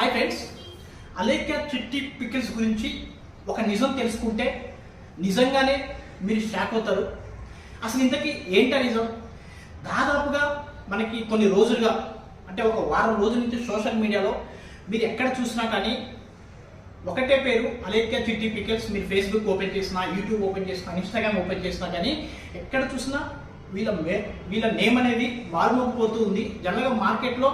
Hi friends Alekhya Chitti pickles గురించి ఒక నిజం తెలుసుకుంటే నిజంగానే మీరు షాక్ అవుతారు. అసలు ఇంతకీ ఏంటా నిజం? దాదాపుగా మనకి కొన్ని రోజులుగా అంటే ఒక వారం రోజుల నుంచి సోషల్ మీడియాలో మీరు ఎక్కడ చూసినా కానీ ఒకటే పేరు అలేఖ్య చిట్టి పికిల్స్ మీరు ఫేస్బుక్ ఓపెన్ చేసినా యూట్యూబ్ ఓపెన్ చేసినా ఇన్స్టాగ్రామ్ ఓపెన్ చేసినా కానీ ఎక్కడ చూసినా వీళ్ళ వీళ్ళ నేమ్ అనేది మారుమోగిపోతూ ఉంది. జనరల్గా మార్కెట్లో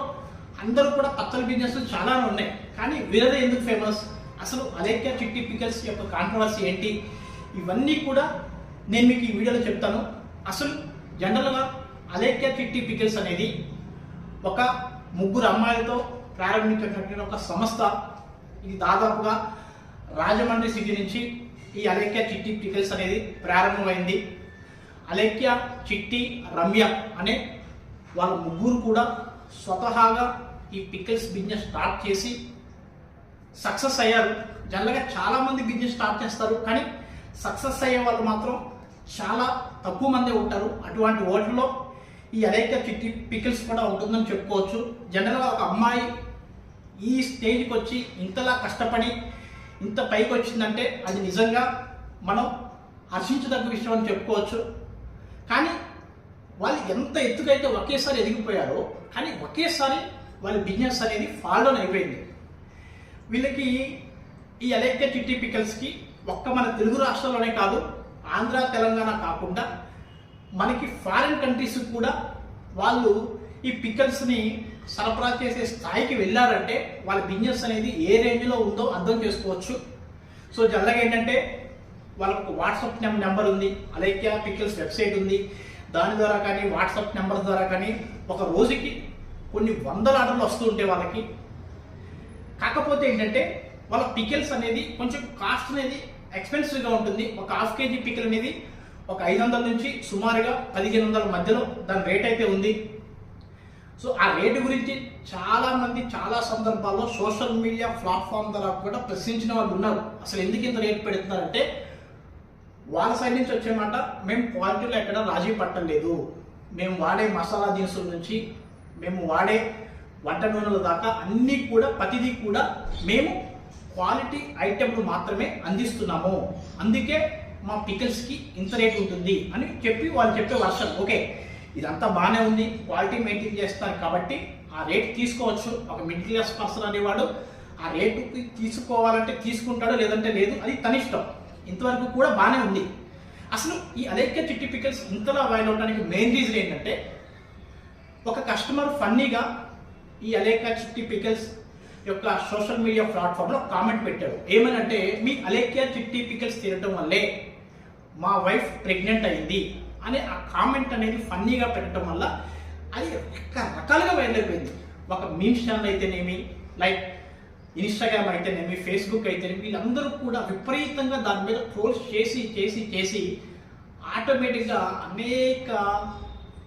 అందరూ కూడా పచ్చల బిజినెస్ చాలానే ఉన్నాయి. కానీ వీళ్ళదే ఎందుకు ఫేమస్ అసలు అలేఖ్య చిట్టి పికల్స్ యొక్క కాంట్రవర్సీ ఏంటి? ఇవన్నీ కూడా నేను మీకు ఈ వీడియోలో చెప్తాను. అసలు జనరల్గా అలేఖ్య చిట్టి పికల్స్ అనేది ఒక ముగ్గురు అమ్మాయిలతో ప్రారంభించినటువంటి ఒక సంస్థ. ఇది దాదాపుగా రాజమండ్రి సిటీ నుంచి ఈ అలేఖ్య చిట్టి పికల్స్ అనేది ప్రారంభమైంది. అలేఖ్య చిట్టి రమ్య అనే వాళ్ళ ముగ్గురు కూడా స్వతహాగా ఈ పికిల్స్ బిజినెస్ స్టార్ట్ చేసి సక్సెస్ అయ్యారు. జనరల్గా చాలామంది బిజినెస్ స్టార్ట్ చేస్తారు కానీ సక్సెస్ అయ్యే వాళ్ళు మాత్రం చాలా తక్కువ మంది ఉంటారు. అటువంటి ఓట్లలో ఈ అలేఖ్య చిట్టి పికిల్స్ కూడా ఉంటుందని చెప్పుకోవచ్చు. జనరల్గా ఒక అమ్మాయి ఈ స్టేజ్కి వచ్చి ఇంతలా కష్టపడి ఇంత పైకి వచ్చిందంటే అది నిజంగా మనం హర్షించదగ్గ విషయం అని చెప్పుకోవచ్చు. కానీ వాళ్ళు ఎంత ఎత్తుకైతే ఒకేసారి ఎదిగిపోయారో కానీ ఒకేసారి వాళ్ళ బిజినెస్ అనేది ఫాల్ డౌన్ అయిపోయింది. వీళ్ళకి ఈ అలేఖ్య చిట్టి పికల్స్కి ఒక్క మన తెలుగు రాష్ట్రాల్లోనే కాదు ఆంధ్ర తెలంగాణ కాకుండా మనకి ఫారిన్ కంట్రీస్ కూడా వాళ్ళు ఈ పికల్స్ని సరఫరా చేసే స్థాయికి వెళ్ళారంటే వాళ్ళ బిజినెస్ అనేది ఏ రేంజ్లో ఉందో అర్థం చేసుకోవచ్చు. సో జనరల్గా ఏంటంటే వాళ్ళకు వాట్సాప్ నెంబర్ ఉంది అలైక్య పికల్స్ వెబ్సైట్ ఉంది. దాని ద్వారా కానీ వాట్సాప్ నెంబర్ ద్వారా కానీ ఒక రోజుకి కొన్ని వందల ఆర్డర్లు వస్తూ ఉంటాయి వాళ్ళకి. కాకపోతే ఏంటంటే వాళ్ళ పికిల్స్ అనేది కొంచెం కాస్ట్ అనేది ఎక్స్పెన్సివ్గా ఉంటుంది. ఒక హాఫ్ కేజీ పికిల్ అనేది ఒక ఐదు వందల నుంచి సుమారుగా పదిహేను వందల మధ్యలో దాని రేట్ అయితే ఉంది. సో ఆ రేటు గురించి చాలామంది చాలా సందర్భాల్లో సోషల్ మీడియా ప్లాట్ఫామ్ ద్వారా కూడా ప్రశ్నించిన వాళ్ళు ఉన్నారు. అసలు ఎందుకు ఇంత రేటు పెడుతున్నారంటే వాళ్ళ సైడ్ నుంచి వచ్చే మాట మేము క్వాలిటీలో ఎక్కడ రాజీ పట్టలేదు. మేము వాడే మసాలా దినుసుల నుంచి మేము వాడే వంట నూనెల దాకా అన్నీ కూడా ప్రతిదీ కూడా మేము క్వాలిటీ ఐటెంలు మాత్రమే అందిస్తున్నాము. అందుకే మా పికిల్స్కి ఇంత రేట్ ఉంటుంది అని చెప్పి వాళ్ళు చెప్పే వర్షన్. ఓకే ఇదంతా బాగానే ఉంది క్వాలిటీ మెయింటైన్ చేస్తారు కాబట్టి ఆ రేట్ తీసుకోవచ్చు. ఒక మిడిల్ క్లాస్ పర్సన్ అనేవాడు ఆ రేటుకి తీసుకోవాలంటే తీసుకుంటాడు లేదంటే లేదు అది తనిష్టం ఇంతవరకు కూడా బాగానే ఉంది. అసలు ఈ అలేఖ్య చిట్టి పికల్స్ ఇంతలా వైల్ అవడానికి మెయిన్ రీజన్ ఏంటంటే ఒక కస్టమర్ ఫన్నీగా ఈ అలేఖా చిట్టి పికల్స్ యొక్క సోషల్ మీడియా ప్లాట్ఫామ్లో కామెంట్ పెట్టాడు. ఏమనంటే మీ అలేఖ్య చిట్టి పికల్స్ తినడం వల్లే మా వైఫ్ ప్రెగ్నెంట్ అయింది అనే ఆ కామెంట్ అనేది ఫన్నీగా పెట్టడం వల్ల అది రకరకాలుగా వైరల్ అయిపోయింది. ఒక మీమ్స్ ఛానల్ అయితేనేమి లైక్ ఇన్స్టాగ్రామ్ అయితేనేమి ఫేస్బుక్ అయితేనేమి వీళ్ళందరూ కూడా విపరీతంగా దాని మీద ట్రోల్స్ చేసి చేసి చేసి ఆటోమేటిక్గా అనేక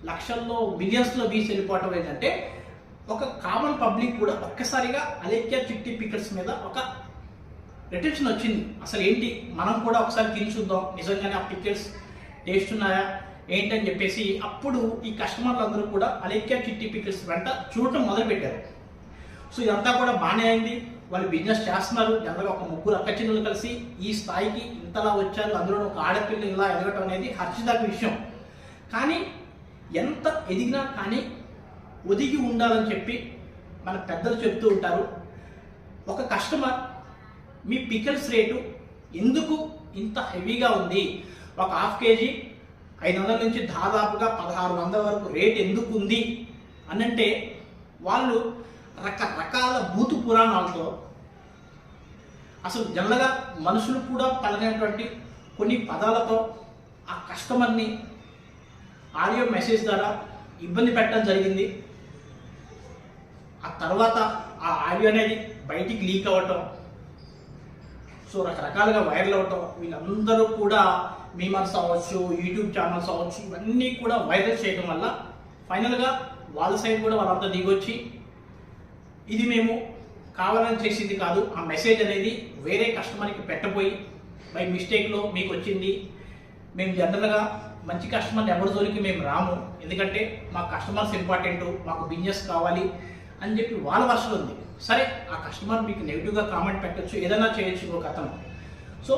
లక్షల్లో మిలియన్స్లో వీసి వెళ్ళిపోవటం ఏంటంటే ఒక కామన్ పబ్లిక్ కూడా ఒక్కసారిగా అలేఖ్య చిట్టి పికెట్స్ మీద ఒక రిటెన్షన్ వచ్చింది. అసలు ఏంటి? మనం కూడా ఒకసారి తిని చూద్దాం. నిజంగానే ఆ పిక్చర్స్ టేస్ట్ ఉన్నాయా? ఏంటని చెప్పేసి అప్పుడు ఈ కస్టమర్లు అందరూ కూడా అలేఖ్య చిట్టి పికెట్స్ వెంట చూడటం మొదలుపెట్టారు. సో ఇదంతా కూడా బాగానే అయింది. వాళ్ళు బిజినెస్ చేస్తున్నారు. జనరల్గా ఒక ముగ్గురు అక్క చిన్నలు కలిసి ఈ స్థాయికి ఇంతలా వచ్చారు. అందులో ఒక ఆడపిల్ల ఇలా ఎదగటం అనేది హర్షిదగ్గ విషయం. కానీ ఎంత ఎదిగినా కానీ ఒదిగి ఉండాలని చెప్పి మన పెద్దలు చెప్తూ ఉంటారు. ఒక కస్టమర్ మీ పికల్స్ రేటు ఎందుకు ఇంత హెవీగా ఉంది? ఒక హాఫ్ కేజీ ఐదు వందల నుంచి దాదాపుగా పదహారు వందల వరకు రేట్ ఎందుకు ఉంది? అనంటే వాళ్ళు రకరకాల భూతు పురాణాలతో అసలు జనరల్గా మనుషులు కూడా పలనేటువంటి కొన్ని పదాలతో ఆ కస్టమర్ని ఆడియో మెసేజ్ ద్వారా ఇబ్బంది పెట్టడం జరిగింది. ఆ తర్వాత ఆ ఆడియో అనేది బయటికి లీక్ అవ్వటం సో రకరకాలుగా వైరల్ అవ్వటం వీళ్ళందరూ కూడా మీమర్స్ అవ్వచ్చు యూట్యూబ్ ఛానల్స్ అవ్వచ్చు ఇవన్నీ కూడా వైరల్ చేయడం వల్ల ఫైనల్గా వాళ్ళ సైడ్ కూడా వాళ్ళంతా దిగొచ్చి ఇది మేము కావాలని చేసింది కాదు ఆ మెసేజ్ అనేది వేరే కస్టమర్కి పెట్టబోయి బై మిస్టేక్లో మీకు వచ్చింది మేము జనరల్గా మంచి కస్టమర్ ఎవరి జోలికి మేము రాము. ఎందుకంటే మా కస్టమర్స్ ఇంపార్టెంట్ మాకు బిజినెస్ కావాలి అని చెప్పి వాళ్ళ వర్షన్ ఉంది. సరే ఆ కస్టమర్ మీకు నెగిటివ్గా కామెంట్ పెట్టచ్చు ఏదైనా చేయొచ్చు ఒక అతను. సో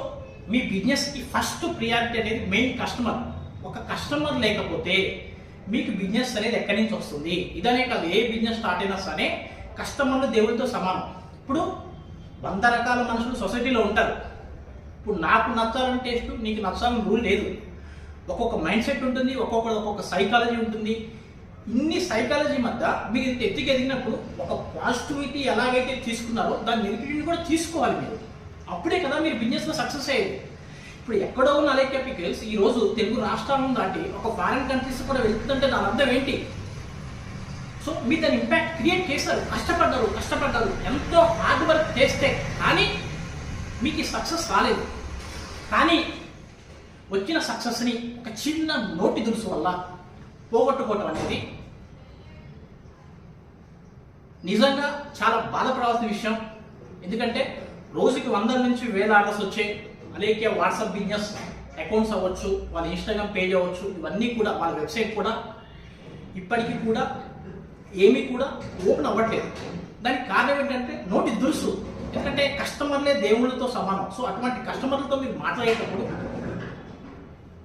మీ బిజినెస్కి ఫస్ట్ ప్రియారిటీ అనేది మెయిన్ కస్టమర్ ఒక కస్టమర్ లేకపోతే మీకు బిజినెస్ అనేది ఎక్కడి నుంచి వస్తుంది? ఇదనే కాదు ఏ బిజినెస్ స్టార్ట్ అయినా సరే కస్టమర్లు దేవుడితో సమానం. ఇప్పుడు వంద రకాల మనుషులు సొసైటీలో ఉంటారు. ఇప్పుడు నాకు నచ్చాలని టేస్ట్ నీకు నచ్చాలని రూల్ లేదు. ఒక్కొక్క మైండ్ సెట్ ఉంటుంది ఒక్కొక్క ఒక్కొక్క సైకాలజీ ఉంటుంది. ఇన్ని సైకాలజీ మధ్య మీరు ఇంత ఎదిగినప్పుడు ఒక పాజిటివిటీ ఎలాగైతే తీసుకున్నారో దాని నెగిటివిటీని కూడా తీసుకోవాలి మీరు. అప్పుడే కదా మీరు బిజినెస్లో సక్సెస్ అయ్యేది. ఇప్పుడు ఎక్కడో ఉన్న అలైక్య కెపికల్స్ ఈ రోజు తెలుగు రాష్ట్రాలను దాటి ఒక ఫారిన్ కంట్రీస్ కూడా వెళ్తుంటే దాని అర్థం ఏంటి? సో మీరు దాని ఇంపాక్ట్ క్రియేట్ చేశారు. కష్టపడ్డారు కష్టపడ్డారు. ఎంతో హార్డ్ వర్క్ చేస్తే కానీ మీకు సక్సెస్ రాలేదు. కానీ వచ్చిన సక్సెస్ని ఒక చిన్న నోటి దురుసు వల్ల పోగొట్టుకోవటం అనేది నిజంగా చాలా బాధపడాల్సిన విషయం. ఎందుకంటే రోజుకి వందల నుంచి వేల ఆర్డర్స్ వచ్చే అలాగే వాట్సాప్ బిజినెస్ అకౌంట్స్ అవ్వచ్చు వాళ్ళ ఇన్స్టాగ్రామ్ పేజ్ అవ్వచ్చు ఇవన్నీ కూడా వాళ్ళ వెబ్సైట్ కూడా. ఇప్పటికీ కూడా ఏమీ కూడా ఓపెన్ అవ్వట్లేదు. దానికి కారణం ఏంటంటే నోటి దురుసు. ఎందుకంటే కస్టమర్లే దేవుళ్ళతో సమానం. సో అటువంటి కస్టమర్లతో మీరు మాట్లాడేటప్పుడు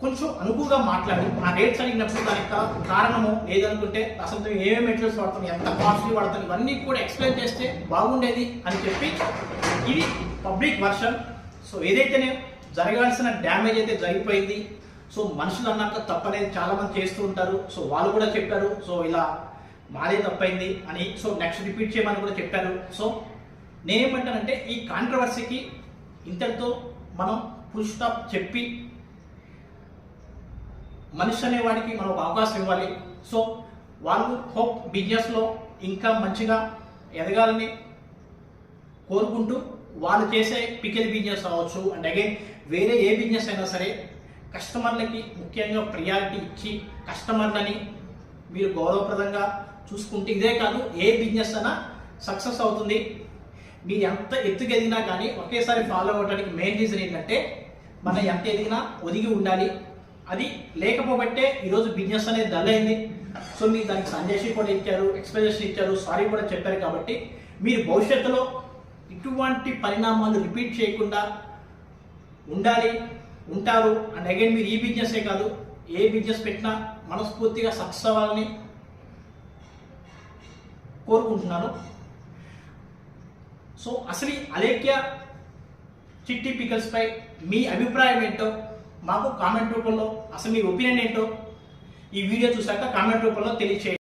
కొంచెం అనుకువగా మాట్లాడి. ఆ రేట్స్ అడిగినప్పుడు దానికి యొక్క కారణము లేదనుకుంటే అసలు ఏమేమి మెటీరియల్స్ వాడతాం ఎంత కాస్ట్లీ వాడతాం ఇవన్నీ కూడా ఎక్స్ప్లెయిన్ చేస్తే బాగుండేది అని చెప్పి ఇది పబ్లిక్ వర్షన్ సో ఏదైతేనే జరగాల్సిన డ్యామేజ్ అయితే జరిగిపోయింది. సో మనుషులు అన్నాక తప్పనేది చాలా మంది చేస్తూ ఉంటారు. సో వాళ్ళు కూడా చెప్పారు. సో ఇలా మాదే తప్పైంది అని. సో నెక్స్ట్ రిపీట్ చేయమని కూడా చెప్పారు. సో నేనేమంటానంటే ఈ కాంట్రవర్సీకి ఇంతటితో మనం ఫుల్ స్టాప్ చెప్పి మనిషి అనేవాడికి మనం ఒక అవకాశం ఇవ్వాలి. సో వాళ్ళు హోప్ బిజినెస్లో ఇంకా మంచిగా ఎదగాలని కోరుకుంటూ వాళ్ళు చేసే పికెల్ బిజినెస్ అవ్వచ్చు. అండ్ అగైన్ వేరే ఏ బిజినెస్ అయినా సరే కస్టమర్లకి ముఖ్యంగా ప్రియారిటీ ఇచ్చి కస్టమర్లని మీరు గౌరవప్రదంగా చూసుకుంటే ఇదే కాదు ఏ బిజినెస్ అయినా సక్సెస్ అవుతుంది. మీరు ఎంత ఎత్తుకు ఎదిగినా కానీ ఒకేసారి ఫాలో అవ్వడానికి మెయిన్ రీజన్ ఏంటంటే మనం ఎంత ఎదిగినా ఒదిగి ఉండాలి. అది లేకపోబట్టే ఈరోజు బిజినెస్ అనేది డల్ అయింది. సో మీరు దానికి సందేశం కూడా ఇచ్చారు ఎక్స్ప్లెనేషన్ ఇచ్చారు సారీ కూడా చెప్పారు కాబట్టి మీరు భవిష్యత్తులో ఇటువంటి పరిణామాలు రిపీట్ చేయకుండా ఉండాలి ఉంటారు. అండ్ అగైన్ మీరు ఈ బిజినెసే కాదు ఏ బిజినెస్ పెట్టినా మనస్ఫూర్తిగా సక్సెస్ అవ్వాలని కోరుకుంటున్నాను. సో అసలు ఈ అలేఖ్య చిట్టి పికల్స్పై మీ అభిప్రాయం ఏంటో మాకు కామెంట్ రూపంలో అసలు మీ ఒపీనియన్ ఏంటో ఈ వీడియో చూసాక కామెంట్ రూపంలో తెలియచేయండి.